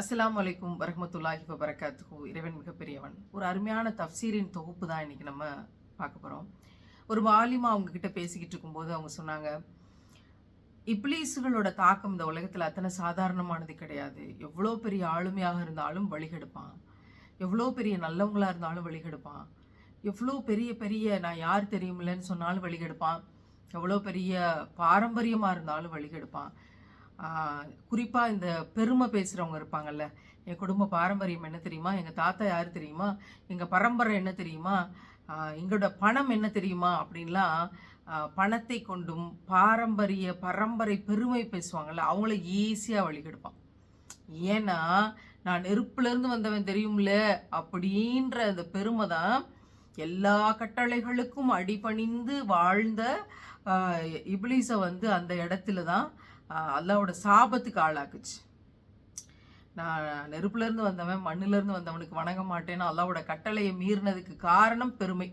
அஸ்லாம் வலைக்கும் வரமத்துல்லாஹி வபரகாத்துஹு. இறைவன் மிகப்பெரியவன். ஒரு அருமையான தப்சீரின் தொகுப்பு தான் இன்றைக்கி நம்ம பார்க்க போகிறோம் ஒரு வாலிமா அவங்க கிட்ட பேசிக்கிட்டு இருக்கும்போது அவங்க சொன்னாங்க இப்ளீஸுகளோட தாக்கம் இந்த உலகத்தில் அத்தனை சாதாரணமானது கிடையாது. எவ்வளோ பெரிய ஆளுமையாக இருந்தாலும் வழிகெடுப்பான் எவ்வளோ பெரிய நல்லவங்களா இருந்தாலும் வழிகெடுப்பான் எவ்வளோ பெரிய பெரிய நான் யார் தெரியுமில்லன்னு சொன்னாலும் வழிகெடுப்பான் எவ்வளோ பெரிய பாரம்பரியமாக இருந்தாலும் வழிகெடுப்பான் குறிப்பாக இந்த பெருமை பேசுகிறவங்க இருப்பாங்கல்ல என் குடும்ப பாரம்பரியம் என்ன தெரியுமா? எங்கள் தாத்தா யார் தெரியுமா? எங்கள் பரம்பரை என்ன தெரியுமா? எங்களோட பணம் என்ன தெரியுமா? அப்படின்லாம் பணத்தை கொண்டும் பாரம்பரிய பரம்பரை பெருமை பேசுவாங்கள்ல அவங்கள ஈஸியாக வழிகெடுப்பான். ஏன்னா நான் நெருப்புலேருந்து வந்தவன் தெரியும்ல? அப்படின்ற அந்த பெருமை தான் எல்லா கட்டளைகளுக்கும் அடிபணிந்து வாழ்ந்த இப்ளீஸை வந்து அந்த இடத்துல தான் அல்லாவோட சாபத்துக்கு ஆளாக்குச்சு. நான் நெருப்புலேருந்து வந்தவன் மண்ணிலேருந்து வந்தவனுக்கு வணங்க மாட்டேன்னு அல்லாவோட கட்டளையை மீறினதுக்கு காரணம் பெருமை.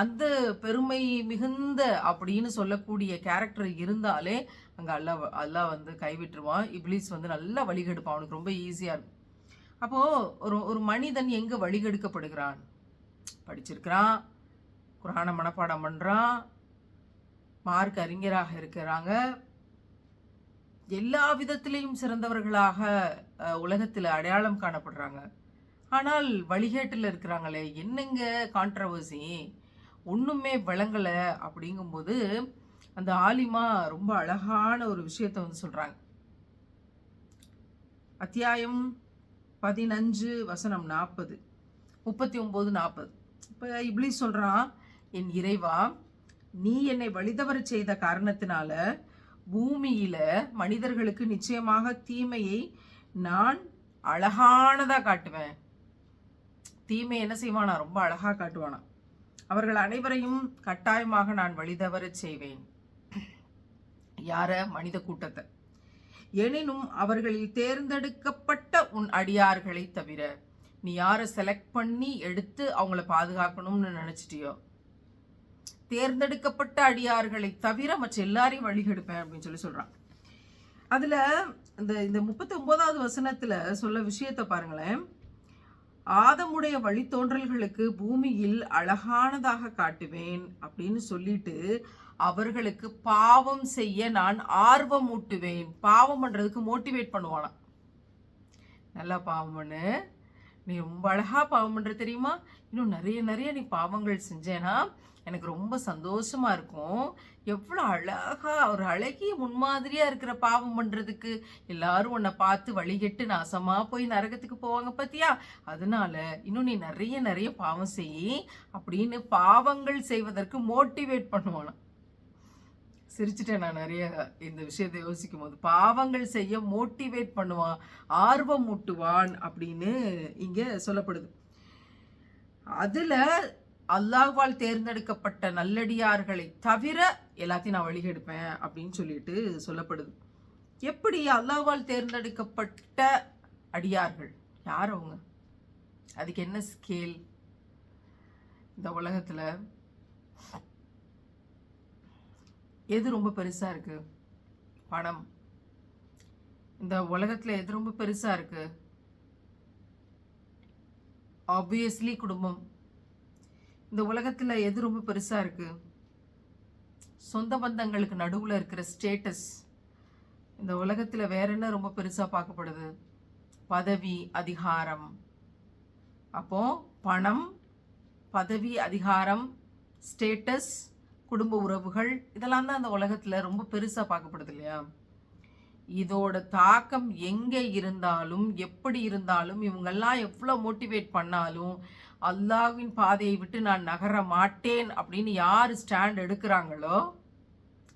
அந்த பெருமை மிகுந்த அப்படின்னு சொல்லக்கூடிய கேரக்டர் இருந்தாலே அங்கே அல்லாஹ் அல்லாஹ் வந்து கைவிட்டுருவான். இப்ளீஸ் வந்து நல்லா வழிகெடுப்பான். அவனுக்கு ரொம்ப ஈஸியாக இருக்கும். அப்போது ஒரு ஒரு மனிதன் எங்கே வழிகெடுக்கப்படுகிறான்? படிச்சிருக்கிறான் குரான மனப்பாடம் பண்ணுறான் மார்க் அறிஞராக இருக்கிறாங்க. எல்லா விதத்திலையும் சிறந்தவர்களாக உலகத்தில் அடையாளம் காணப்படுறாங்க. ஆனால் வழிகேட்டில் இருக்கிறாங்களே என்னங்க கான்ட்ரவர்சி ஒன்றுமே விளங்கலை அப்படிங்கும்போது அந்த ஆலிமா ரொம்ப அழகான ஒரு விஷயத்தை வந்து சொல்கிறாங்க அத்தியாயம் பதினஞ்சு வசனம் நாற்பது முப்பத்தி ஒம்பது நாற்பது இப்போ இப்படி சொல்கிறான் என் இறைவா நீ என்னை வழிதவறச் செய்த காரணத்தினால பூமியில மனிதர்களுக்கு நிச்சயமாக தீமையை நான் அழகானதா காட்டுவேன். தீமை என்ன செய்வானா? ரொம்ப அழகா காட்டுவானா? அவர்கள் அனைவரையும் கட்டாயமாக நான் வழிதவறச் செய்வேன். யார? மனித கூட்டத்தை. எனினும் அவர்களில் தேர்ந்தெடுக்கப்பட்ட உன் அடியார்களை தவிர நீ யாரை செலக்ட் பண்ணி எடுத்து அவங்கள பாதுகாக்கணும்னு நினைச்சிட்டியோ? தேர்ந்தெடுக்கப்பட்ட அடியார்களை தவிர மற்ற எல்லாரையும் வழிகெடுப்பேன் அப்படின்னு சொல்லி சொல்றான். அதுல இந்த இந்த முப்பத்தி ஒன்பதாவது வசனத்துல சொல்ல விஷயத்த பாருங்களேன். ஆதமுடைய வழித்தோன்றல்களுக்கு பூமியில் அழகானதாக காட்டுவேன் அப்படின்னு சொல்லிட்டு அவர்களுக்கு பாவம் செய்ய நான் ஆர்வம் ஊட்டுவேன் பாவம் பண்றதுக்கு மோட்டிவேட் பண்ணுவானா நல்லா பாவம் பண்ணு. நீ ரொம்ப அழகா பாவம் பண்ற தெரியுமா? இன்னும் நிறைய நிறைய நீ பாவங்கள் செஞ்சேனா எனக்கு ரொம்ப சந்தோஷமா இருக்கும். எவ்வளோ அழகா ஒரு அழகிய முன்மாதிரியா இருக்கிற பாவம் பண்றதுக்கு. எல்லாரும் உன்னை பார்த்து வழிகெட்டு நாசமா போய் நரகத்துக்கு போவாங்க பாத்தியா? அதனால இன்னும் நீ நிறைய நிறைய பாவம் செய். அப்படின்னு பாவங்கள் செய்வதற்கு மோட்டிவேட் பண்ணுவானா சிரிச்சிட்டேன் நான் நிறைய இந்த விஷயத்தை யோசிக்கும் போது பாவங்கள் செய்ய மோட்டிவேட் பண்ணுவான் ஆர்வம் ஊட்டுவான் அப்படின்னு இங்கே சொல்லப்படுது. அதில் அல்லாஹ்வால் தேர்ந்தெடுக்கப்பட்ட நல்லடியார்களை தவிர எல்லாத்தையும் நான் வழிகெடுப்பேன் அப்படின்னு சொல்லிட்டு சொல்லப்படுது. எப்படி அல்லாஹ்வால் தேர்ந்தெடுக்கப்பட்ட அடியார்கள்? யார் அவங்க? அதுக்கு என்ன ஸ்கேல் இந்த உலகத்தில் எது ரொம்ப பெருசாக இருக்குது பணம். இந்த உலகத்தில் எது ரொம்ப பெருசாக இருக்குது ஆப்வியஸ்லி குடும்பம். இந்த உலகத்தில் எது ரொம்ப பெருசாக இருக்குது சொந்த பந்தங்களுக்கு நடுவில் இருக்கிற ஸ்டேட்டஸ் இந்த உலகத்தில் வேற என்ன ரொம்ப பெருசாக பார்க்கப்படுது? பதவி அதிகாரம். அப்போது பணம் பதவி அதிகாரம் ஸ்டேட்டஸ் குடும்ப உறவுகள் இதெல்லாம் தான் அந்த உலகத்தில் ரொம்ப பெருசாக பார்க்கப்படுது இல்லையா? இதோட தாக்கம் எங்கே இருந்தாலும் எப்படி இருந்தாலும் இவங்கெல்லாம் எவ்வளோ மோட்டிவேட் பண்ணாலும் அல்லாஹ்வின் பாதையை விட்டு நான் நகர மாட்டேன் அப்படின்னு யார் ஸ்டாண்ட் எடுக்கிறாங்களோ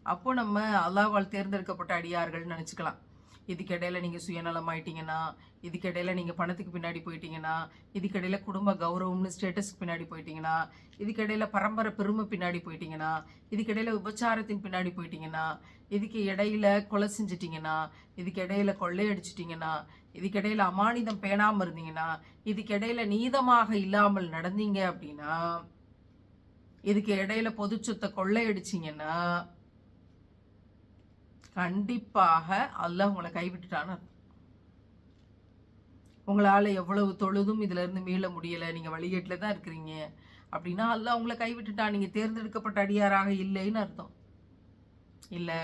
அப்போ நம்ம அல்லாஹ்வால் தேர்ந்தெடுக்கப்பட்ட அடியார்கள் நினச்சிக்கலாம். இதுக்கிடையில நீங்கள் சுயநலமாயிட்டீங்கன்னா இதுக்கிடையில நீங்கள் பணத்துக்கு பின்னாடி போயிட்டீங்கன்னா இதுக்கிடையில குடும்ப கௌரவம்னு ஸ்டேட்டஸ்க்கு பின்னாடி போயிட்டீங்கன்னா இதுக்கிடையில பரம்பரை பெருமை பின்னாடி போயிட்டீங்கன்னா இதுக்கிடையில விபச்சாரத்தின் பின்னாடி போயிட்டீங்கன்னா இதுக்கு இடையில கொலை செஞ்சிட்டிங்கன்னா இதுக்கு இடையில கொள்ளையடிச்சிட்டிங்கன்னா இதுக்கிடையில அமானிதம் பேணாமல் இருந்தீங்கன்னா இதுக்கிடையில நீதமாக இல்லாமல் நடந்தீங்க அப்படின்னா இதுக்கு இடையில பொது சொத்தை கொள்ளையடிச்சிங்கன்னா கண்டிப்பாக அல்லாஹ் உங்களை கைவிட்டுட்டான்னு அர்த்தம். உங்களால் எவ்வளவு தொழுதும் இதிலிருந்து மீள முடியலை நீங்கள் வழிகேட்டில் தான் இருக்கிறீங்க. அப்படின்னா அல்லாஹ் உங்களை கைவிட்டுட்டான் நீங்கள் தேர்ந்தெடுக்கப்பட்ட அடியாராக இல்லைன்னு அர்த்தம். இல்லை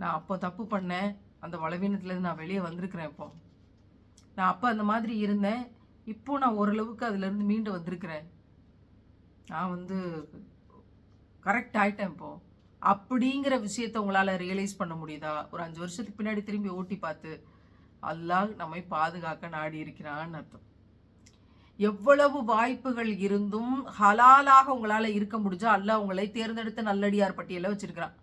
நான் அப்போ தப்பு பண்ணேன் அந்த பலவீனத்துலேருந்து நான் வெளியே வந்திருக்கிறேன் இப்போ. நான் அப்போ அந்த மாதிரி இருந்தேன் இப்போ நான் ஓரளவுக்கு அதுலேருந்து மீண்டு வந்திருக்கிறேன். நான் வந்து கரெக்ட் ஆகிட்டேன் இப்போது அப்படிங்கிற விஷயத்த உங்களால் ரியலைஸ் பண்ண முடியுதா? ஒரு அஞ்சு வருஷத்துக்கு பின்னாடி திரும்பி ஓட்டி பார்த்து அல்லாஹ் நம்மை பாதுகாக்க நாடி இருக்கிறான்னு அர்த்தம். எவ்வளவு வாய்ப்புகள் இருந்தும் ஹலாலாக உங்களால் இருக்க முடிஞ்சா அல்லாஹ் உங்களை தேர்ந்தெடுத்த நல்லடியார் பட்டியலில் வச்சிருக்கிறான்.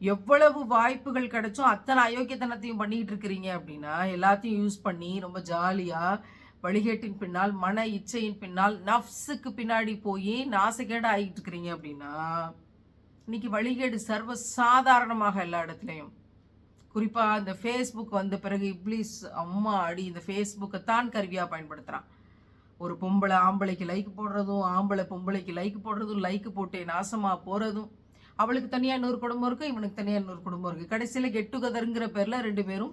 எவ்வளவு வாய்ப்புகள் கிடைச்சோ அத்தனை அயோக்கியத்தனத்தையும் பண்ணிக்கிட்டு இருக்கிறீங்க அப்படின்னா எல்லாத்தையும் யூஸ் பண்ணி ரொம்ப ஜாலியாக வழிகேட்டின் பின்னால் மன இச்சையின் பின்னால் நஃப்ஸுக்கு பின்னாடி போய் நாசகேடாக ஆகிட்டு இருக்கிறீங்க அப்படின்னா இன்னைக்கு வழிகேடு சர்வ சாதாரணமாக எல்லா இடத்துலையும். குறிப்பாக இந்த ஃபேஸ்புக் வந்த பிறகு இப்ளீஸ் அம்மா அடி இந்த ஃபேஸ்புக்கை தான் கருவியாக பயன்படுத்துகிறான் ஒரு பொம்பளை ஆம்பளைக்கு லைக் போடுறதும் ஆம்பளை பொம்பளைக்கு லைக் போடுறதும் லைக் போட்டு நாசமாக போகிறதும் அவளுக்கு தனியாக இன்னொரு குடும்பம் இருக்கும் இவனுக்கு தனியாக இன்னொரு குடும்பம் இருக்குது கடைசியில் கெட் டுகெதருங்கிற பேரில் ரெண்டு பேரும்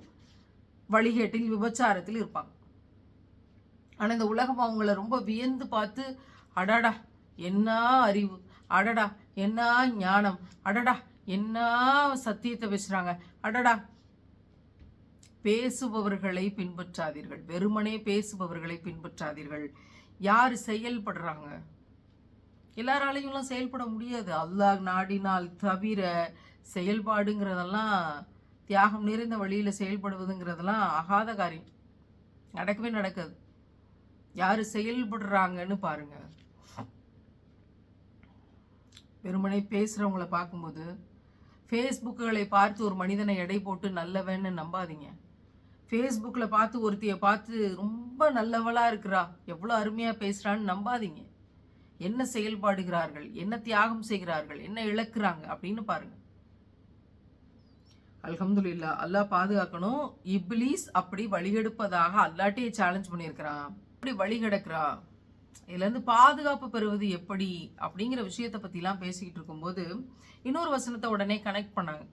வழிகேட்டில் விபச்சாரத்தில் இருப்பாங்க. ஆனால் இந்த உலகம் அவங்கள ரொம்ப வியந்து பார்த்து அடடா என்ன அறிவு? அடடா என்ன ஞானம்? அடடா என்ன சத்தியத்தை பேசுகிறாங்க அடடா. பேசுபவர்களை பின்பற்றாதீர்கள். வெறுமனே பேசுபவர்களை பின்பற்றாதீர்கள். யார் செயல்படுறாங்க? எல்லாராலையும்லாம் செயல்பட முடியாது. அல்லாஹ் நாடினால் தவிர செயல்பாடுங்கிறதெல்லாம் தியாகம் நிறைந்த வழியில் செயல்படுவதுங்கிறதெல்லாம் ஆகாத காரியம். நடக்கவே நடக்காது. யார் செயல்படுறாங்கன்னு பாருங்கள் வெறுமனே பேசுகிறவங்கள பார்க்கும்போது ஃபேஸ்புக்குகளை பார்த்து ஒரு மனிதனை எடை போட்டு நல்லவன்னு நம்பாதீங்க. ஃபேஸ்புக்கில் பார்த்து ஒருத்தியை பார்த்து ரொம்ப நல்லவளாக இருக்கிறா எவ்வளோ அருமையாக பேசுகிறான்னு நம்பாதீங்க. என்ன செயல்பாடுகிறார்கள் என்ன தியாகம் செய்கிறார்கள் என்ன இழக்கிறாங்க அப்படின்னு பாருங்கள் அல்ஹம்துல்லா அல்லாஹ் பாதுகாக்கணும். இப்லீஸ் அப்படி வழிகெடுப்பதாக அல்லாட்டையே சேலஞ்ச் பண்ணியிருக்கிறான். அப்படி வழி கிடக்கிறான் இதுலேருந்து பாதுகாப்பு பெறுவது எப்படி அப்படிங்கிற விஷயத்தை பற்றிலாம் பேசிக்கிட்டு இருக்கும்போது இன்னொரு வசனத்தை உடனே கனெக்ட் பண்ணாங்க.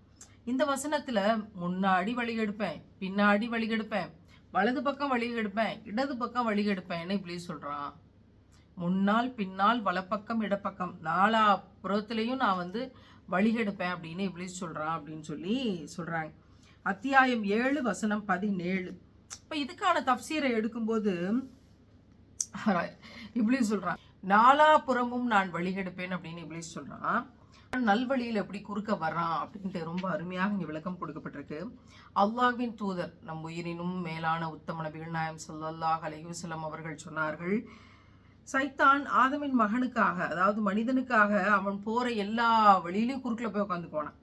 இந்த வசனத்தில் முன்னாடி வழிகெடுப்பேன் பின்னாடி வழிகெடுப்பேன் வலது பக்கம் வழிகெடுப்பேன் இடது பக்கம் வழிகெடுப்பேன்னு இப்படி சொல்கிறான் முன்னால் பின்னால் வலப்பக்கம் இடப்பக்கம் நாலா புறத்துலேயும் நான் வந்து வழிகெடுப்பேன் அப்படின்னு இப்படி சொல்கிறான் அப்படின்னு சொல்லி சொல்கிறாங்க அத்தியாயம் ஏழு வசனம் பதினேழு. இப்போ இதுக்கான தப்சீரை எடுக்கும்போது இப்படி சொல்கிறான் நாலாபுறமும் நான் வழிகெடுப்பேன் அப்படின்னு இப்படி சொல்கிறான் நல்வழியில் எப்படி குறுக்க வர்றான் அப்படின்ட்டு ரொம்ப அருமையாக இங்கே விளக்கம் கொடுக்கப்பட்டிருக்கு. அல்லாஹ்வின் தூதர் நம் உயிரினும் மேலான உத்தம நபிகள் நாயம் சொல்லல்லாஹ் அலையுசலம் அவர்கள் சொன்னார்கள் சைத்தான் ஆதமின் மகனுக்காக அதாவது மனிதனுக்காக அவன் போற எல்லா வழியிலையும் குறுக்கில் போய் உட்காந்துக்குவானான்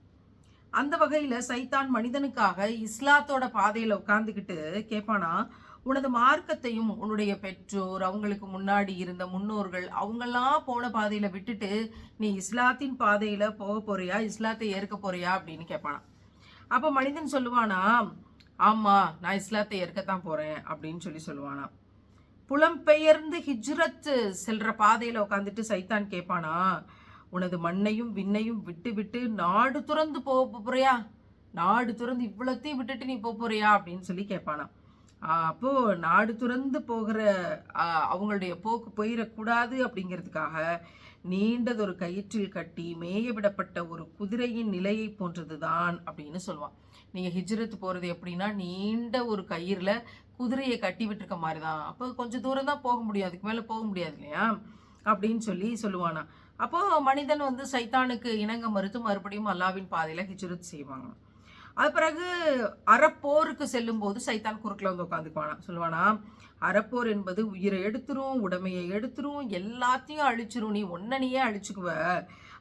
அந்த வகையில சைத்தான் மனிதனுக்காக இஸ்லாத்தோட பாதையில உட்காந்துக்கிட்டு கேட்பானா உனது மார்க்கத்தையும் உன்னுடைய பெற்றோர் அவங்களுக்கு முன்னாடி இருந்த முன்னோர்கள் அவங்கெல்லாம் போன பாதையில விட்டுட்டு நீ இஸ்லாத்தின் பாதையில போக போறியா? இஸ்லாத்தை ஏற்க போறியா? அப்படின்னு கேட்பானா அப்ப மனிதன் சொல்லுவானா ஆமா நான் இஸ்லாத்தை ஏற்கத்தான் போறேன் அப்படின்னு சொல்லி சொல்லுவானா புலம்பெயர்ந்து ஹிஜ்ரத் செல்ற பாதையில உட்காந்துட்டு சைத்தான் கேட்பானா உனது மண்ணையும் விண்ணையும் விட்டு விட்டு நாடு துறந்து போக போறியா? நாடு துறந்து இவ்வளோத்தையும் விட்டுட்டு நீ போக போறியா? அப்படின்னு சொல்லி கேட்பானா அப்போது நாடு துறந்து போகிற அவங்களுடைய போக்கு போயிடக்கூடாது அப்படிங்கிறதுக்காக நீண்டதொரு கயிற்றில் கட்டி மேய விடப்பட்ட ஒரு குதிரையின் நிலையை போன்றதுதான் அப்படின்னு சொல்லுவான். நீங்கள் ஹிஜ்ரத் போகிறது எப்படின்னா நீண்ட ஒரு கயிறில் குதிரையை கட்டி விட்டுருக்க மாதிரி தான் அப்போ கொஞ்சம் தூரம் தான் போக முடியும். அதுக்கு மேலே போக முடியாது இல்லையா? அப்படின்னு சொல்லி சொல்லுவானா அப்போது மனிதன் வந்து சைத்தானுக்கு இணங்க மறுத்து மறுபடியும் அல்லாவின் பாதையில் ஹிஜ்ரத் செய்வாங்க அது பிறகு அறப்போருக்கு செல்லும் போது சைத்தான் குறுக்கில் வந்து உட்காந்துக்குவானா சொல்லுவானா அறப்போர் என்பது உயிரை எடுத்துரும் உடமையை எடுத்துரும் எல்லாத்தையும் அழிச்சிரும். நீ ஒன்னனையே அழிச்சுக்குவ.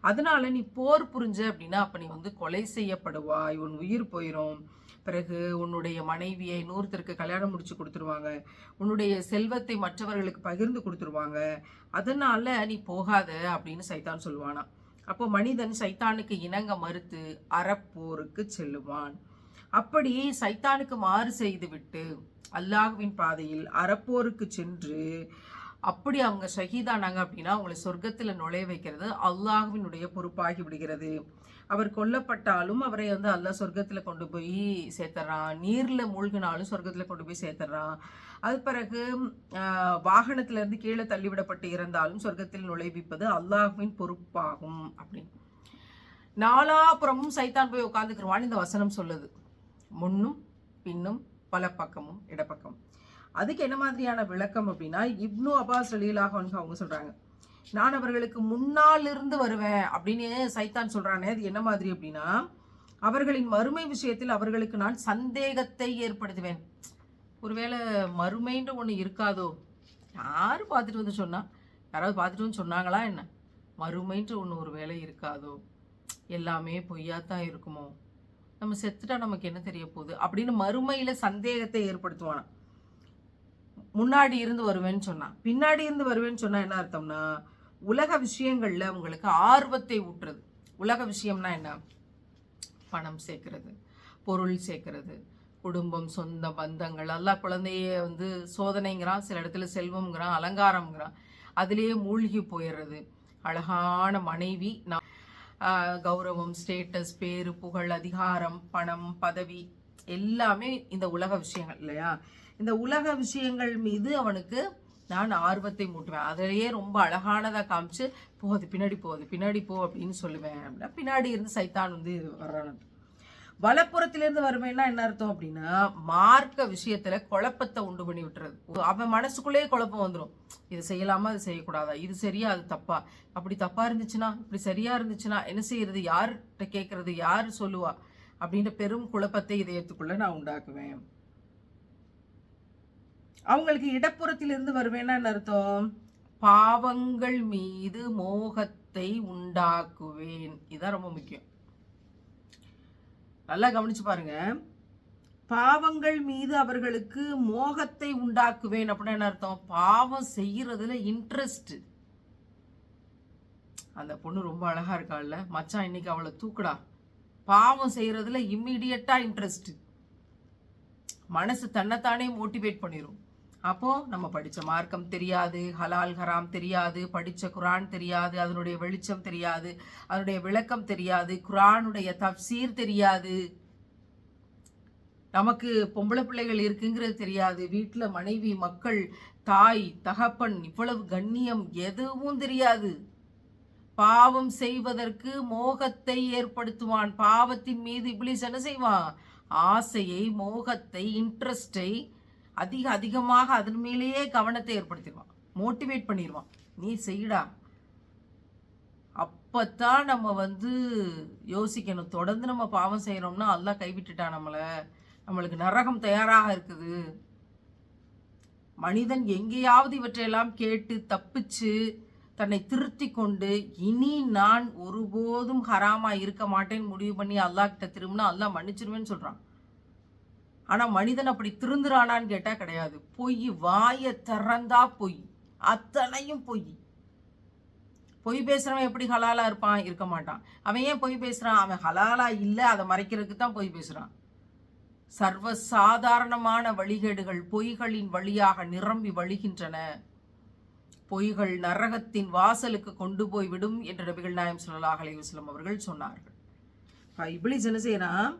அதனால நீ போர் புரிஞ்ச அப்படின்னா அப்ப நீ வந்து கொலை செய்யப்படுவாய். உன் உயிர் போயிடும் பிறகு உன்னுடைய மனைவியை இன்னொருத்தருக்கு கல்யாணம் முடிச்சு கொடுத்துருவாங்க. உன்னுடைய செல்வத்தை மற்றவர்களுக்கு பகிர்ந்து கொடுத்துருவாங்க. அதனால நீ போகாத அப்படின்னு சைத்தான் சொல்லுவானா. அப்போ மனிதன் சைத்தானுக்கு இணங்க மறுத்து அறப்போருக்கு செல்லுவான். அப்படி சைத்தானுக்கு மாறு செய்துவிட்டு அல்லாஹுவின் பாதையில் அறப்போருக்கு சென்று அப்படி அவங்க ஷஹீதானாங்க அப்படின்னா அவங்களை சொர்க்கத்தில் நுழைய வைக்கிறது அல்லாஹுவினுடைய பொறுப்பாகி விடுகிறது. அவர் கொல்லப்பட்டாலும் அவரை வந்து அல்லாஹ் சொர்க்கத்தில் கொண்டு போய் சேர்த்துறான். நீரில் மூழ்கினாலும் சொர்க்கத்தில் கொண்டு போய் சேர்த்துறான். அது பிறகு வாகனத்திலிருந்து கீழே தள்ளிவிடப்பட்டு இருந்தாலும் சொர்க்கத்தில் நுழைவிப்பது அல்லாஹ்வின் பொறுப்பாகும் அப்படின்னு. நாலாபுறமும் சைத்தான் போய் உட்காந்துக்கிறவான்னு இந்த வசனம் சொல்லுது. முன்னும் பின்னும் பல பக்கமும் இடப்பக்கம் அதுக்கு என்ன மாதிரியான விளக்கம் அப்படின்னா இப்னு அபாஸ் ரலீலாக அவங்க சொல்றாங்க நான் அவர்களுக்கு முன்னால் இருந்து வருவேன் அப்படின்னு சைத்தான் சொல்றானே. அது என்ன மாதிரி அப்படின்னா அவர்களின் மறுமை விஷயத்தில் அவர்களுக்கு நான் சந்தேகத்தை ஏற்படுத்துவேன். ஒருவேளை மறுமைன்ற ஒன்று இருக்காதோ? யார் பார்த்துட்டு வந்து சொன்னா? யாராவது பார்த்துட்டு வந்து சொன்னாங்களா என்ன? மறுமைன்ற ஒன்று ஒரு வேலை இருக்காதோ? எல்லாமே பொய்யாத்தான் இருக்குமோ? நம்ம செத்துட்டா நமக்கு என்ன தெரிய போகுது? அப்படின்னு மறுமையில் சந்தேகத்தை ஏற்படுத்துவானா? முன்னாடி இருந்து வருவேன்னு சொன்னான் பின்னாடி இருந்து வருவேன்னு சொன்னால் என்ன அர்த்தம்னா உலக விஷயங்களில் உங்களுக்கு ஆர்வத்தை ஊட்டுறது. உலக விஷயம்னா என்ன? பணம் சேர்க்கறது பொருள் சேர்க்கறது குடும்பம் சொந்த பந்தங்கள் எல்லாம் குழந்தைய வந்து சோதனைங்கிறான் சில இடத்துல செல்வம்ங்கிறான் அலங்காரம்ங்கிறான். அதுலேயே மூழ்கி போயிடுறது. அழகான மனைவி நான் கௌரவம் ஸ்டேட்டஸ் பேரு புகழ் அதிகாரம் பணம் பதவி எல்லாமே இந்த உலக விஷயங்கள் இல்லையா? இந்த உலக விஷயங்கள் மீது அவனுக்கு நான் ஆர்வத்தை மூட்டுவேன். அதிலேயே ரொம்ப அழகானதாக காமிச்சு போகுது பின்னாடி போகுது பின்னாடி போ அப்படின்னு சொல்லுவேன். அப்படின்னா பின்னாடி இருந்து சைத்தான் வந்து வர்றான். வலப்புறத்திலிருந்து வருவேன்னா என்ன அர்த்தம் அப்படின்னா மார்க்க விஷயத்துல குழப்பத்தை உண்டு பண்ணி விட்டுறது. அவன் மனசுக்குள்ளேயே குழப்பம் வந்துடும் இது செய்யலாமா? அது செய்யக்கூடாதா? இது சரியா? அது தப்பா? அப்படி தப்பா இருந்துச்சுன்னா இப்படி சரியா இருந்துச்சுன்னா என்ன செய்யறது? யார்கிட்ட கேட்கறது யார் சொல்லுவா? அப்படின்ற பெரும் குழப்பத்தை இதயத்துக்குள்ள நான் உண்டாக்குவேன். அவங்களுக்கு இடப்புறத்திலிருந்து வருவேன்னா என்ன அர்த்தம்? பாவங்கள் மீது மோகத்தை உண்டாக்குவேன். இதுதான் ரொம்ப முக்கியம். நல்லா கவனிச்சு பாருங்க. பாவங்கள் மீது அவர்களுக்கு மோகத்தை உண்டாக்குவேன் அப்படின்னு என்ன அர்த்தம்? பாவம் செய்யறதுல இன்ட்ரெஸ்ட் அந்த பொண்ணு ரொம்ப அழகா இருக்காள்ல. மச்சான் இன்னைக்கு அவளை தூக்குடா. பாவம் செய்யறதுல இம்மிடியட்டா இன்ட்ரெஸ்ட் மனசு தன்னைத்தானே மோட்டிவேட் பண்ணிடும் அப்போது நம்ம படித்த மார்க்கம் தெரியாது ஹலால் ஹராம் தெரியாது படித்த குரான் தெரியாது அதனுடைய வெளிச்சம் தெரியாது அதனுடைய விளக்கம் தெரியாது குரானுடைய தப்சீர் தெரியாது. நமக்கு பொம்பளை பிள்ளைகள் இருக்குங்கிறது தெரியாது வீட்டில் மனைவி மக்கள் தாய் தகப்பன் இவ்வளவு கண்ணியம் எதுவும் தெரியாது. பாவம் செய்வதற்கு மோகத்தை ஏற்படுத்துவான் பாவத்தின் மீது இப்ளீஸ் என்ன செய்வான்? ஆசையை மோகத்தை இன்ட்ரெஸ்டை அதிக அதிகமாக அதன் மேலேயே கவனத்தை ஏற்படுத்திடுவான். மோட்டிவேட் பண்ணிடுவான். நீ செய்யடா அப்போத்தான் நம்ம வந்து யோசிக்கணும். தொடர்ந்து நம்ம பாவம் செய்கிறோம்னா எல்லாம் கைவிட்டுட்டான் நம்மளை? நம்மளுக்கு நரகம் தயாராக இருக்குது. மனிதன் எங்கேயாவது இவற்றையெல்லாம் கேட்டு தப்பிச்சு தன்னை திருத்தி கொண்டு இனி நான் ஒருபோதும் ஹராமா இருக்க மாட்டேன்னு முடிவு பண்ணி அல்லாஹ்கிட்ட திரும்பினா அல்லாஹ் மன்னிச்சிருவேன்னு சொல்கிறான் ஆனா மனிதன் அப்படி திருந்துறானான்னு கேட்டா கிடையாது. பொய் வாயை திறந்தா பொய். அத்தனையும் பொய். பொய் பேசுறவன் எப்படி ஹலாலா இருப்பான்? இருக்க மாட்டான். அவன் ஏன் பொய் பேசுறான்? அவன் ஹலாலா இல்லை அதை மறைக்கிறதுக்கு தான் பொய் பேசுறான். சர்வ சாதாரணமான வழிகேடுகள் பொய்களின் வழியாக நிரம்பி வழிகின்றன. பொய்கள் நரகத்தின் வாசலுக்கு கொண்டு போய் விடும் என்று நபிகள் நாயம் ஸல்லல்லாஹு அலைஹி அவர்கள் சொன்னார்கள். இப்படி இப்ளீஸ் என்ன செய்யறான்?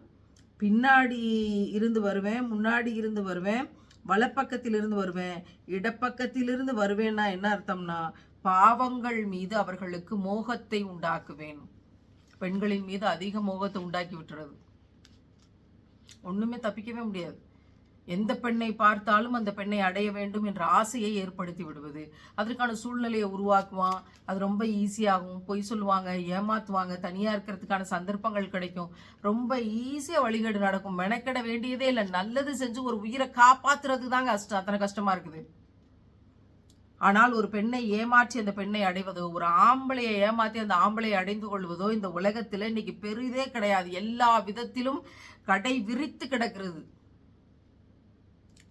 பின்னாடி இருந்து வருவேன் முன்னாடி இருந்து வருவேன் வலப்பக்கத்தில் இருந்து வருவேன். இடப்பக்கத்திலிருந்து வருவேன்னா என்ன அர்த்தம்னா பாவங்கள் மீது அவர்களுக்கு மோகத்தை உண்டாக்குவேன். பெண்களின் மீது அதிக மோகத்தை உண்டாக்கி விட்டுறது. ஒண்ணுமே தப்பிக்கவே முடியாது. எந்த பெண்ணை பார்த்தாலும் அந்த பெண்ணை அடைய வேண்டும் என்ற ஆசையை ஏற்படுத்தி விடுவது. அதற்கான சூழ்நிலையை உருவாக்குவான். அது ரொம்ப ஈஸியாகும் பொய் சொல்லுவாங்க ஏமாத்துவாங்க தனியாக இருக்கிறதுக்கான சந்தர்ப்பங்கள் கிடைக்கும். ரொம்ப ஈஸியாக வழிகேடு நடக்கும். மெனக்கெட வேண்டியதே இல்லை. நல்லது செஞ்சு ஒரு உயிரை காப்பாற்றுறது தாங்க கஷ்டம். அத்தனை கஷ்டமாக இருக்குது. ஆனால் ஒரு பெண்ணை ஏமாற்றி அந்த பெண்ணை அடைவதோ ஒரு ஆம்பளையை ஏமாற்றி அந்த ஆம்பளையை அடைந்து கொள்வதோ இந்த உலகத்தில் இன்னைக்கு பெரிதே கிடையாது. எல்லா விதத்திலும் கடை விரித்து கிடக்கிறது.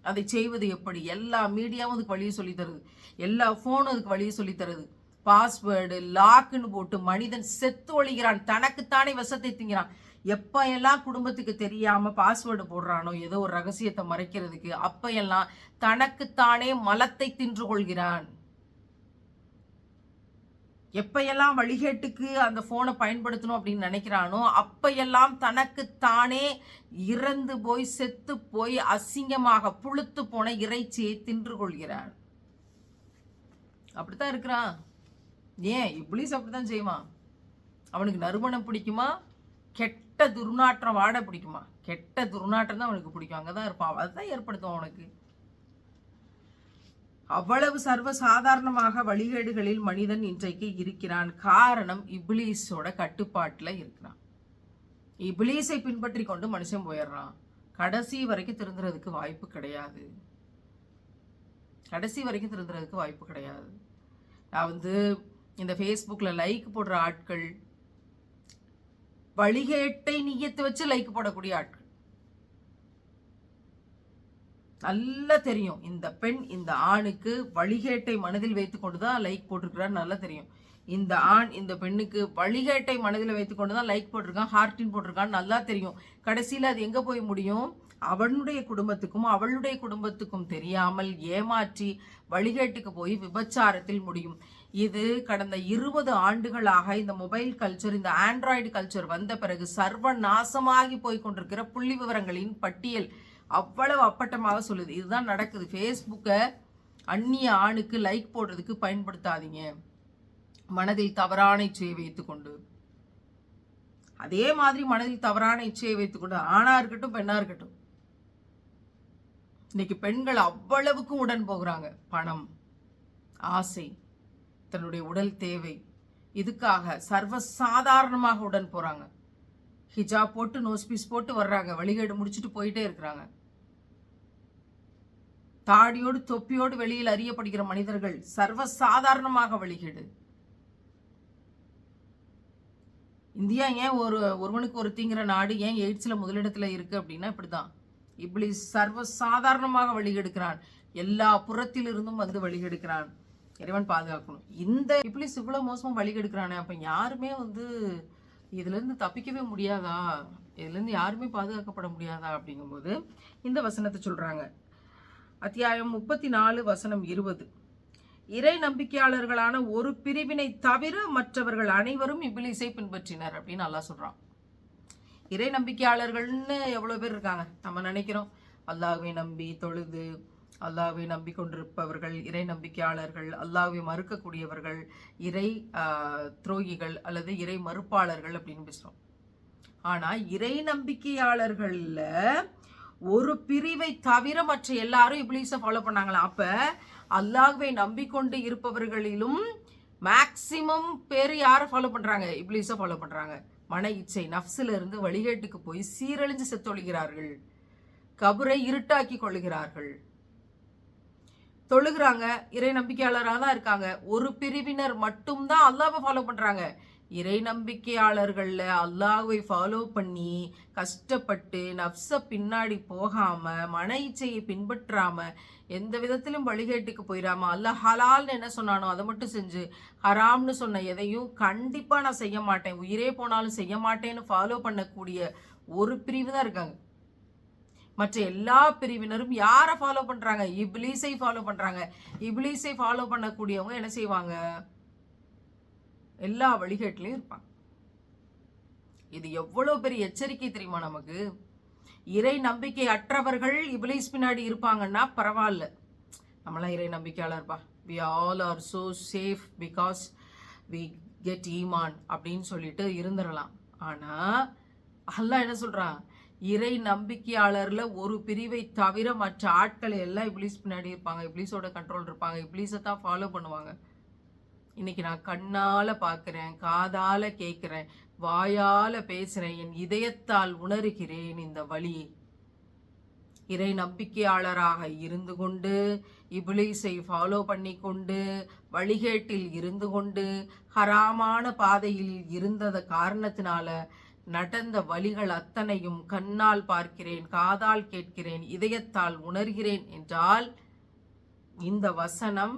அதை செய்வது எப்படி? எல்லா மீடியாவும் அதுக்கு வழியை சொல்லி தருது. எல்லா ஃபோனும் அதுக்கு வழியை சொல்லி தருது. பாஸ்வேர்டு லாக்குன்னு போட்டு மனிதன் செத்து ஒழிகிறான். தனக்குத்தானே விஷத்தை திங்கிறான். எப்போ எல்லாம் குடும்பத்துக்கு தெரியாமல் பாஸ்வேர்டு போடுறானோ ஏதோ ஒரு ரகசியத்தை மறைக்கிறதுக்கு அப்போ எல்லாம் தனக்குத்தானே மலத்தை தின்று கொள்கிறான். எப்பையெல்லாம் வழிகேட்டுக்கு அந்த ஃபோனை பயன்படுத்தணும் அப்படின்னு நினைக்கிறானோ அப்பையெல்லாம் தனக்கு தானே இறந்து போய் செத்து போய் அசிங்கமாக புழுத்து போன இறைச்சியை தின்று கொள்கிறான். அப்படித்தான் இருக்கிறான். ஏன்? இப்ளீஸ் அப்படித்தான் செய்வான். அவனுக்கு நறுமணம் பிடிக்குமா? கெட்ட துர்நாற்றம் வாட பிடிக்குமா? கெட்ட துர்நாற்றம் தான் அவனுக்கு பிடிக்கும். அங்கே தான் இருப்பான். அதுதான் ஏற்படுத்தும் அவனுக்கு. அவ்வளவு சர்வ சாதாரணமாக வழிகேடுகளில் மனிதன் இன்றைக்கு இருக்கிறான். காரணம் இப்ளீஸோட கட்டுப்பாட்டில் இருக்கிறான். இப்ளீஸை பின்பற்றி கொண்டு மனுஷன் போயிடுறான். கடைசி வரைக்கும் திருந்துறதுக்கு வாய்ப்பு கிடையாது. கடைசி வரைக்கும் திருந்துறதுக்கு வாய்ப்பு கிடையாது. நான் வந்து இந்த ஃபேஸ்புக்கில் லைக் போடுற ஆட்கள் வழிகேட்டை நீயத்து வச்சு லைக் போடக்கூடிய ஆட்கள். நல்லா தெரியும். இந்த பெண் இந்த ஆணுக்கு வழிகேட்டை மனதில் வைத்துக்கொண்டு கொண்டுதான் லைக் போட்டிருக்கிறார் நல்லா தெரியும். இந்த ஆண் இந்த பெண்ணுக்கு வழிகேட்டை மனதில் வைத்துக்கொண்டு கொண்டுதான் லைக் போட்டிருக்கான் ஹார்டின் போட்டிருக்கான்னு நல்லா தெரியும். கடைசியில் அது எங்கே போய் முடியும்? அவனுடைய குடும்பத்துக்கும் அவளுடைய குடும்பத்துக்கும் தெரியாமல் ஏமாற்றி வழிகேட்டுக்கு போய் விபச்சாரத்தில் முடியும். இது கடந்த இருபது ஆண்டுகளாக இந்த மொபைல் கல்ச்சர் இந்த ஆண்ட்ராய்டு கல்ச்சர் வந்த பிறகு சர்வ நாசமாகி போய் கொண்டிருக்கிற புள்ளி விவரங்களின் பட்டியல். அவ்வளவு அப்பட்டமாக சொல்லுது. இதுதான் நடக்குது. ஃபேஸ்புக்கை அந்நிய ஆணுக்கு லைக் போடுறதுக்கு பயன்படுத்தாதீங்க. மனதில் தவறான இச்சையை வைத்துக்கொண்டு. அதே மாதிரி மனதில் தவறான இச்சையை வைத்துக்கொண்டு ஆணாக இருக்கட்டும் பெண்ணாக இருக்கட்டும். இன்னைக்கு பெண்கள் அவ்வளவுக்கும் உடன் போகிறாங்க. பணம் ஆசை தன்னுடைய உடல் தேவை. இதுக்காக சர்வ சாதாரணமாக உடன் போகிறாங்க ஹிஜாப் போட்டு நோஸ் பீஸ் போட்டு வர்றாங்க. வழிகேடு முடிச்சுட்டு போயிட்டே இருக்கிறாங்க. தாடியோடு தொப்பியோடு வெளியில் அறியப்படுகிற மனிதர்கள் சர்வ சாதாரணமாக வழிகேடு. இந்தியா ஏன் ஒரு ஒருவனுக்கு ஒரு தீங்கிற நாடு ஏன் எய்ட்ஸ்ல முதலிடத்துல இருக்கு அப்படின்னா இப்படிதான். இப்படி சர்வ சாதாரணமாக வழிகெடுக்கிறான். எல்லா புறத்திலிருந்தும் வந்து வழிகெடுக்கிறான். இறைவன் பாதுகாக்கணும். இந்த இப்படி இவ்வளவு மோசமாக வழிகெடுக்கிறானே அப்ப யாருமே வந்து இதுல இருந்து தப்பிக்கவே முடியாதா? இதுல இருந்து யாருமே பாதுகாக்கப்பட முடியாதா அப்படிங்கும்போது இந்த வசனத்தை சொல்றாங்க. அத்தியாயம் முப்பத்தி நாலு வசனம் இருபது. இறை நம்பிக்கையாளர்களான ஒரு பிரிவினை தவிர மற்றவர்கள் அனைவரும் இபிலிசை பின்பற்றினர் அப்படின்னு நல்லா சொல்கிறான் இறை நம்பிக்கையாளர்கள்னு எவ்வளோ பேர் இருக்காங்க? நம்ம நினைக்கிறோம் அல்லாஹ்வை நம்பி தொழுது அல்லாஹ்வை நம்பி கொண்டிருப்பவர்கள் இறை நம்பிக்கையாளர்கள் அல்லாஹ்வை மறுக்கக்கூடியவர்கள் இறை துரோகிகள் அல்லது இறை மறுப்பாளர்கள் அப்படின்னு பேசுகிறோம் ஆனால் இறை நம்பிக்கையாளர்களில் ஒரு பிரிவை தவிர மற்ற எல்லாரும் இப்ளீஸை ஃபாலோ பண்ணாங்களா? அப்ப அல்லாஹ்வை நம்பிக்கொண்டு இருப்பவர்களிலும் மேக்சிமம் பேர் யாரை ஃபாலோ பண்றாங்க? இப்ளீஸை ஃபாலோ பண்றாங்க. மன இச்சை நஃப்ஸில் இருந்து வழிகேட்டுக்கு போய் சீரழிஞ்சு செத்தொழுகிறார்கள். கபரை இருட்டாக்கி கொள்ளுகிறார்கள். தொழுகிறாங்க இறை நம்பிக்கையாளராக தான் இருக்காங்க. ஒரு பிரிவினர் மட்டும்தான் அல்லாவை ஃபாலோ பண்றாங்க. இறை நம்பிக்கையாளர்களில் அல்லாஹை ஃபாலோ பண்ணி கஷ்டப்பட்டு நஃப்ஸை பின்னாடி போகாமல் மன இச்சையை பின்பற்றாமல் எந்த விதத்திலும் வழிகேட்டுக்கு போயிடாம அல்லாஹ் ஹலால்னு என்ன சொன்னானோ அதை மட்டும் செஞ்சு ஹராம்னு சொன்ன எதையும் கண்டிப்பாக நான் செய்ய மாட்டேன். உயிரே போனாலும் செய்ய மாட்டேன்னு ஃபாலோ பண்ணக்கூடிய ஒரு பிரிவு தான் இருக்காங்க. மற்ற எல்லா பிரிவினரும் யாரை ஃபாலோ பண்ணுறாங்க இப்லீஸை ஃபாலோ பண்ணுறாங்க இப்லீஸை ஃபாலோ பண்ணக்கூடியவங்க என்ன செய்வாங்க? எல்லா வழிகேட்டிலையும் இருப்பாங்க. இது எவ்வளோ பெரிய எச்சரிக்கை தெரியுமா நமக்கு? இறை நம்பிக்கை அற்றவர்கள் இபிலிஸ் பின்னாடி இருப்பாங்கன்னா பரவாயில்ல. நம்மளாம் இறை நம்பிக்கையாளர்ப்பா we all are so safe because we get ஈமான் அப்படின்னு சொல்லிட்டு இருந்துடலாம். ஆனால் அதெல்லாம் என்ன சொல்கிறான் இறை நம்பிக்கையாளரில் ஒரு பிரிவை தவிர மற்ற ஆட்கள் எல்லாம் இப்ளீஸ் பின்னாடி இருப்பாங்க. இப்ளீஸோட கண்ட்ரோல் இருப்பாங்க. இப்ளீஸை தான் ஃபாலோ பண்ணுவாங்க. இன்னைக்கு நான் கண்ணால பார்க்குறேன் காதால கேட்குறேன் வாயால பேசுறேன் என் இதயத்தால் உணர்கிறேன் இந்த வழியை இறை நம்பிக்கையாளராக இருந்து கொண்டு இபிலிசை ஃபாலோ பண்ணி கொண்டு வழிகேட்டில் இருந்து கொண்டு ஹராமான பாதையில் இருந்தத காரணத்தினால நடந்த வழிகள் அத்தனையும் கண்ணால் பார்க்கிறேன் காதால் கேட்கிறேன் இதயத்தால் உணர்கிறேன் என்றால் இந்த வசனம்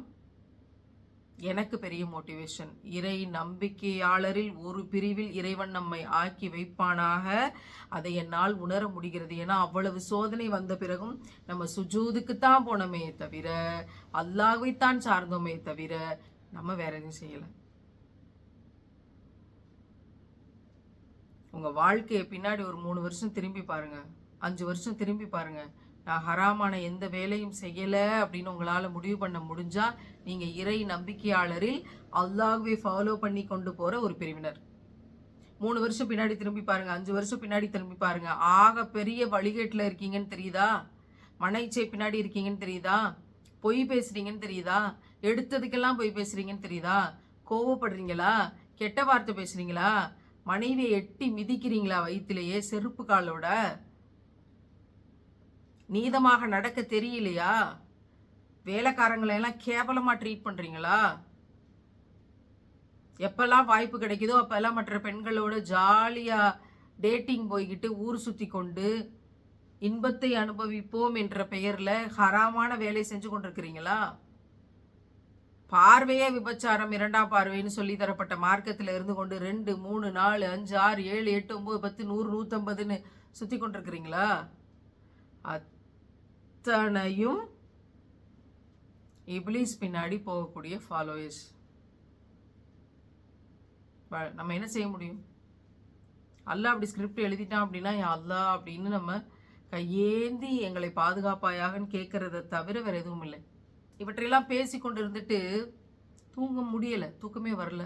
எனக்கு பெரிய மோட்டிவேஷன் இறை நம்பிக்கையாளரில் ஒரு பிரிவில் இறைவன் நம்மை ஆக்கி வைப்பானாக. அதை என்னால் உணர முடிகிறது. ஏன்னா அவ்வளவு சோதனை வந்த பிறகும் நம்ம சுஜூதுக்கு தான் போனோமே தவிர அல்லாஹைத்தான் சார்ந்தோமே தவிர நம்ம வேற எதுவும் செய்யலை. உங்கள் வாழ்க்கையை பின்னாடி ஒரு மூணு வருஷம் திரும்பி பாருங்கள் அஞ்சு வருஷம் திரும்பி பாருங்கள் நான் ஹராமான எந்த வேலையும் செய்யலை அப்படின்னு உங்களால் முடிவு பண்ண முடிஞ்சால் நீங்கள் இறை நம்பிக்கையாளரில் அல்லாஹ்வை ஃபாலோ பண்ணி கொண்டு போகிற ஒரு பிரிவினர். மூணு வருஷம் பின்னாடி திரும்பி பாருங்க அஞ்சு வருஷம் பின்னாடி திரும்பி பாருங்க. ஆக பெரிய வழிகேட்டில் இருக்கீங்கன்னு தெரியுதா? மனைச்சை பின்னாடி இருக்கீங்கன்னு தெரியுதா? பொய் பேசுறீங்கன்னு தெரியுதா? எடுத்ததுக்கெல்லாம் பொய் பேசுறீங்கன்னு தெரியுதா? கோவப்படுறீங்களா? கெட்ட வார்த்தை பேசுறீங்களா? மனைவியை எட்டி மிதிக்கிறீங்களா வயிற்றுலேயே செருப்பு காலோட? நீதமாக நடக்க தெரியலையா? வேலைக்காரங்களை எல்லாம் கேவலமா ட்ரீட் பண்றீங்களா? எப்பெல்லாம் வாய்ப்பு கிடைக்குதோ அப்பெல்லாம் மற்ற பெண்களோட ஜாலியா டேட்டிங் போய்கிட்டு ஊர் சுத்தி கொண்டு இன்பத்தை அனுபவிப்போம் என்ற பெயர்ல ஹராமான வேலை செஞ்சு கொண்டிருக்கிறீங்களா? பார்வையே விபச்சாரம் இரண்டாம் பார்வைன்னு சொல்லி தரப்பட்ட மார்க்கத்தில் இருந்து கொண்டு ரெண்டு மூணு நாலு அஞ்சு ஆறு ஏழு எட்டு ஒன்பது பத்து நூறு நூற்றம்பதுன்னு சுற்றி கொண்டிருக்கிறீங்களா? அத்தனையும் இப்லீஸ் பின்னாடி போகக்கூடிய ஃபாலோயர்ஸ் நம்ம என்ன செய்ய முடியும்? அல்லாஹ் அப்படி ஸ்கிரிப்ட் எழுதிட்டான் அப்படின்னா அல்லா அப்படின்னு நம்ம கையேந்தி எங்களை பாதுகாப்பாயாகன்னு கேட்கறத தவிர வேற எதுவும் இல்லை. இவற்றையெல்லாம் பேசி கொண்டு இருந்துட்டு தூங்க முடியலை தூக்கமே வரல.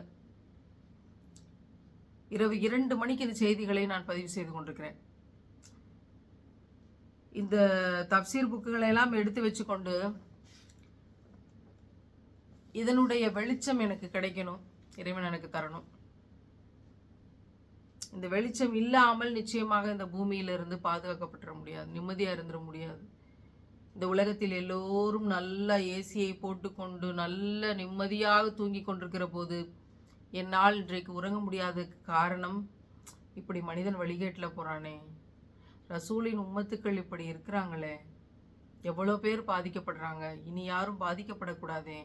இரவு இரண்டு மணிக்கு இந்த செய்திகளை நான் பதிவு செய்து கொண்டிருக்கிறேன். இந்த தப்சீர் புக்குகளை எல்லாம் எடுத்து வச்சுக்கொண்டு இதனுடைய வெளிச்சம் எனக்கு கிடைக்கணும். இறைவன் எனக்கு தரணும். இந்த வெளிச்சம் இல்லாமல் நிச்சயமாக இந்த பூமியிலிருந்து பாதுகாக்கப்பட்டுற முடியாது. நிம்மதியாக இருந்துட முடியாது. இந்த உலகத்தில் எல்லோரும் நல்ல ஏசியை போட்டுக்கொண்டு நல்ல நிம்மதியாக தூங்கி கொண்டிருக்கிற போது என்னால் இன்றைக்கு உறங்க முடியாத காரணம் இப்படி மனிதன் வழிகேட்டில் போகிறானே ரசூலின் உம்மத்துக்கள் இப்படி இருக்கிறாங்களே. எவ்வளோ பேர் பாதிக்கப்படுறாங்க. இனி யாரும் பாதிக்கப்படக்கூடாதே.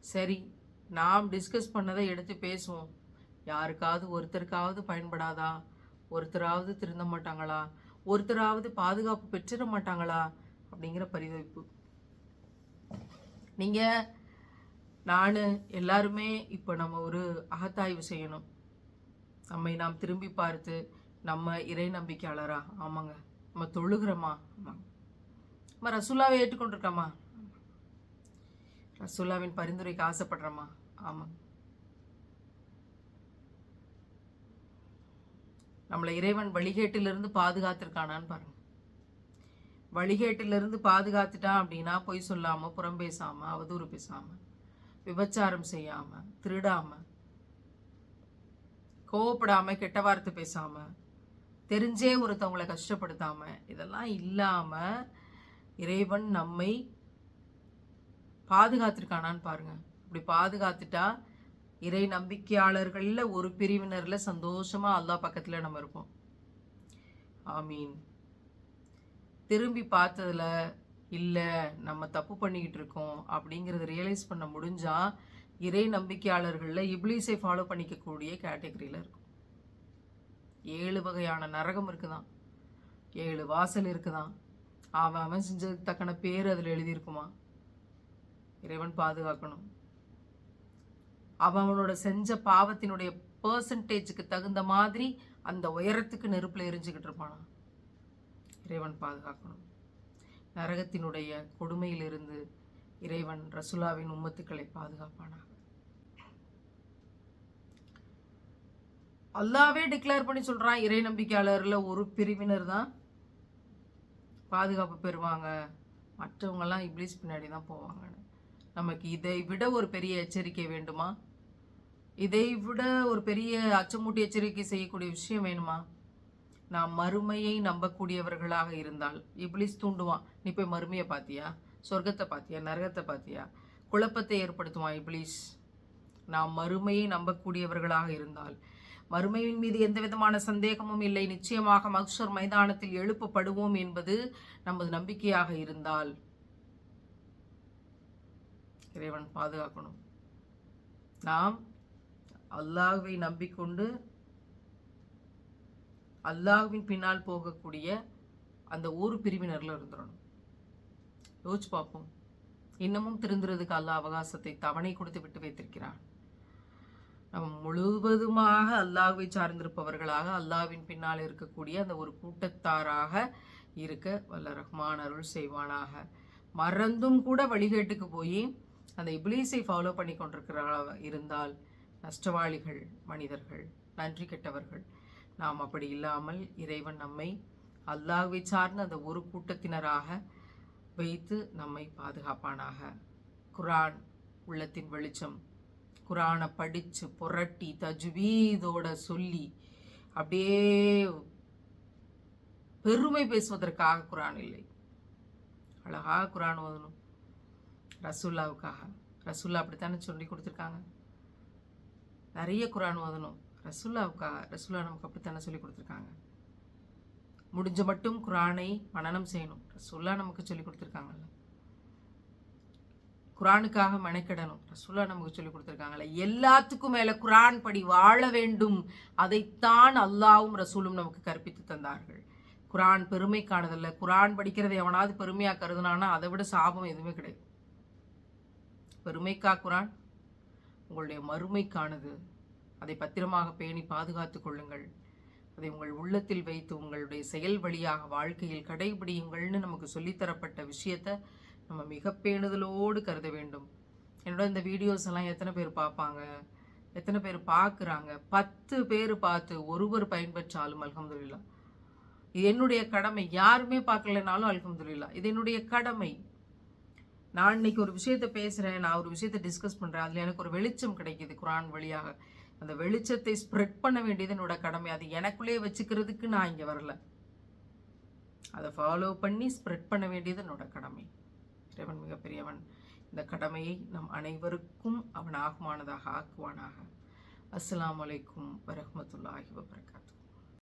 சரி நாம் டிஸ்கஸ் பண்ணதை எடுத்து பேசுவோம். யாருக்காவது ஒருத்தருக்காவது பயன்படாதா? ஒருத்தராவது திருந்த மாட்டாங்களா? ஒருத்தராவது பாதுகாப்பு பெற்றிட மாட்டாங்களா? அப்படிங்கிற பரிதவிப்பு. நீங்க நான் எல்லாருமே இப்போ நம்ம ஒரு அகத்தாய்வு செய்யணும். நம்மை நாம் திரும்பி பார்த்து நம்ம இறை நம்பிக்கையாளரா? ஆமாங்க. நம்ம தொழுகிறோமா? ஆமாங்க. நம்ம ரசூல்லாவை ஏற்றுக்கொண்டிருக்கோமா ரசுல்லாவின் பரிந்துரைக்கு ஆசைப்படுறோமா? ஆமாம் நம்மளை இறைவன் வழிகேட்டிலிருந்து பாதுகாத்திருக்கானான்னு பாருங்க. வழிகேட்டிலிருந்து பாதுகாத்துட்டான் அப்படின்னா பொய் சொல்லாமல் புறம் பேசாமல் அவதூறு பேசாம விபச்சாரம் செய்யாமல் திருடாமல் கோவப்படாமல் கெட்ட வார்த்தை பேசாமல் தெரிஞ்சே ஒருத்தவங்களை கஷ்டப்படுத்தாமல் இதெல்லாம் இல்லாமல் இறைவன் நம்மை பாதுகாத்திருக்கானான்னு பாருங்க. இப்படி பாதுகாத்துட்டா இறை நம்பிக்கையாளர்களில் ஒரு பிரிவினரில் சந்தோஷமாக அல்லா பக்கத்தில் நம்ம இருப்போம். ஆமீன். திரும்பி பார்த்ததுல இல்லை நம்ம தப்பு பண்ணிக்கிட்டு இருக்கோம். அப்படிங்கிறத ரியலைஸ் பண்ண முடிஞ்சால் இறை நம்பிக்கையாளர்களில் இப்ளீஸை ஃபாலோ பண்ணிக்கக்கூடிய கேட்டகரியில் இருக்கும். ஏழு வகையான நரகம் இருக்குதான். ஏழு வாசல் இருக்குதான். அவன் அவன் செஞ்சதுக்கு தக்கன பேர் அதில் எழுதியிருக்குமா இறைவன் பாதுகாக்கணும். அவன் அவனோட செஞ்ச பாவத்தினுடைய பர்சன்டேஜுக்கு தகுந்த மாதிரி அந்த உயரத்துக்கு நெருப்பில் எரிஞ்சுக்கிட்டு இருப்பானா? இறைவன் பாதுகாக்கணும். நரகத்தினுடைய கொடுமையிலிருந்து இறைவன் ரசுலாவின் உம்மத்துக்களை பாதுகாப்பானாக அல்லாவே டிக்ளேர் பண்ணி சொல்கிறான் இறை நம்பிக்கையாளரில் ஒரு பிரிவினர் தான் பாதுகாப்பு பெறுவாங்க. மற்றவங்கெல்லாம் இப்ளீஸ் பின்னாடி தான் போவாங்கன்னு. நமக்கு இதை விட ஒரு பெரிய எச்சரிக்கை வேண்டுமா? இதை விட ஒரு பெரிய அச்சமூட்டி எச்சரிக்கை செய்யக்கூடிய விஷயம் வேணுமா? நாம் மறுமையை நம்பக்கூடியவர்களாக இருந்தால் இப்ளிஸ் தூண்டுவான். நீ போய் மறுமையை பார்த்தியா சொர்க்கத்தை பார்த்தியா நரகத்தை பார்த்தியா குழப்பத்தை ஏற்படுத்துவான் இப்ளீஸ் நாம் மறுமையை நம்பக்கூடியவர்களாக இருந்தால் மறுமையின் மீது எந்த விதமான சந்தேகமும் இல்லை. நிச்சயமாக மக்சர் மைதானத்தில் எழுப்பப்படுவோம் என்பது நமது நம்பிக்கையாக இருந்தால் இறைவன் பாதுகாக்கணும். நாம் அல்லாஹுவை நம்பிக்கொண்டு அல்லாஹுவின் பின்னால் போகக்கூடிய அந்த ஒரு பிரிவினரில் இருந்துடணும் யோசிச்சு பார்ப்போம் இன்னமும் திருந்துறதுக்கு அல்லாஹ் அவகாசத்தை தவணை கொடுத்து விட்டு வைத்திருக்கிறான் நம்ம முழுவதுமாக அல்லாஹுவை சார்ந்திருப்பவர்களாக அல்லாஹ்வின் பின்னால் இருக்கக்கூடிய அந்த ஒரு கூட்டத்தாராக இருக்க வல்ல ரஹ்மான் அருள் செய்வானாக. மறந்தும் கூட வழிகேட்டுக்கு போய் அந்த இப்லீஸை ஃபாலோ பண்ணி கொண்டிருக்கிறவர்களாக இருந்தால் நஷ்டவாளிகள் மனிதர்கள் நன்றி கெட்டவர்கள். நாம் அப்படி இல்லாமல் இறைவன் நம்மை அல்லாஹ்வை சார்ந்த அந்த ஒரு கூட்டத்தினராக வைத்து நம்மை பாதுகாப்பானாக. குரான் உள்ளத்தின் வெளிச்சம் குரானை படித்து புரட்டி தஜ்வீதோட சொல்லி அப்படியே பெருமை பேசுவதற்காக குரான் இல்லை. அழகாக குரான் ஓதணும். ரசூல்லாவுக்காக ரசூல்லா அப்படித்தானே சொல்லி கொடுத்துருக்காங்க? நிறைய குரான் ஓதணும். ரசூல்லாவுக்காக ரசூல்லா நமக்கு அப்படித்தானே சொல்லி கொடுத்துருக்காங்க? முடிஞ்ச மட்டும் குரானை மனனம் செய்யணும். ரசூல்லா நமக்கு சொல்லி கொடுத்துருக்காங்கல்ல. குரானுக்காக மெனக்கிடணும். ரசூல்லா நமக்கு சொல்லி கொடுத்துருக்காங்கல்ல. எல்லாத்துக்கும் மேலே குரான் படி வாழ வேண்டும். அதைத்தான் அல்லாவும் ரசூலும் நமக்கு கற்பித்து தந்தார்கள். குரான் பெருமைக்கானதல்ல குரான் படிக்கிறதை எவனாவது பெருமையாக கருதுனானா அதை விட சாபம் எதுவுமே கிடையாது. பெருமைக்கா குரான்? உங்களுடைய மறுமைக்கானது. அதை பத்திரமாக பேணி பாதுகாத்துக் கொள்ளுங்கள். அதை உங்கள் உள்ளத்தில் வைத்து உங்களுடைய செயல் வழியாக வாழ்க்கையில் கடைபிடியுங்கள்னு நமக்கு சொல்லித்தரப்பட்ட விஷயத்த நம்ம மிக பேணுதலோடு கருத வேண்டும். என்னோட இந்த வீடியோஸ் எல்லாம் எத்தனை பேர் பார்ப்பாங்க? எத்தனை பேர் பார்க்குறாங்க? பத்து பேர் பார்த்து ஒருவர் பயன்பெற்றாலும் அல்ஹம்துலில்லாஹ் இது என்னுடைய கடமை. யாருமே பார்க்கலனாலும் அல்ஹம்துலில்லாஹ் இது என்னுடைய கடமை. நான் இன்னைக்கு ஒரு விஷயத்தை பேசுகிறேன் நான் ஒரு விஷயத்தை டிஸ்கஸ் பண்ணுறேன் அதில் எனக்கு ஒரு வெளிச்சம் கிடைக்குது குரான் வழியாக. அந்த வெளிச்சத்தை ஸ்ப்ரெட் பண்ண வேண்டியது என்னோட கடமை. அது எனக்குள்ளேயே வச்சுக்கிறதுக்கு நான் இங்கே வரல. அதை ஃபாலோ பண்ணி ஸ்ப்ரெட் பண்ண வேண்டியது என்னோட கடமை. இறைவன் மிகப்பெரியவன். இந்த கடமையை நம் அனைவருக்கும் அவன் ஆகுமானதாக ஆக்குவானாக. அஸ்லாம் அலைக்கும் வரமத்துல்லாஹி வபரகாத்து